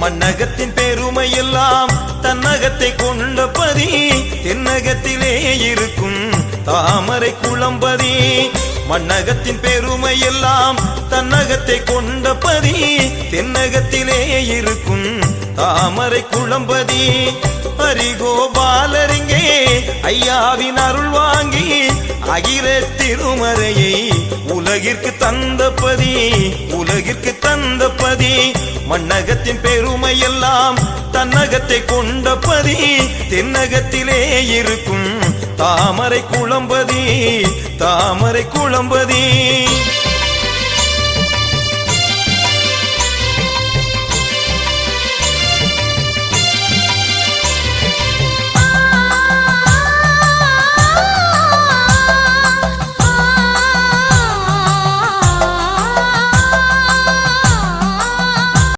மன்னகத்தின் பெருமை எல்லாம் தன்னகத்தை கொண்டபதி தென்னகத்திலே இருக்கும் தாமரை குளம்பதி மன்னகத்தின் பெருமை எல்லாம் தன்னகத்தை கொண்டபதி தென்னகத்திலே இருக்கும் தாமரை குளம்பதி ஹரிகோபாலரிங்கே ஐயாவின் அருள் வாங்கி அகிர திருமறையை உலகிற்கு தந்தபதி உலகிற்கு தந்தபதி மன்னகத்தின் பெருமை எல்லாம் தன்னகத்தை கொண்ட பதி தென்னகத்திலே இருக்கும் தாமரை குழம்பதி தாமரை குழம்பதி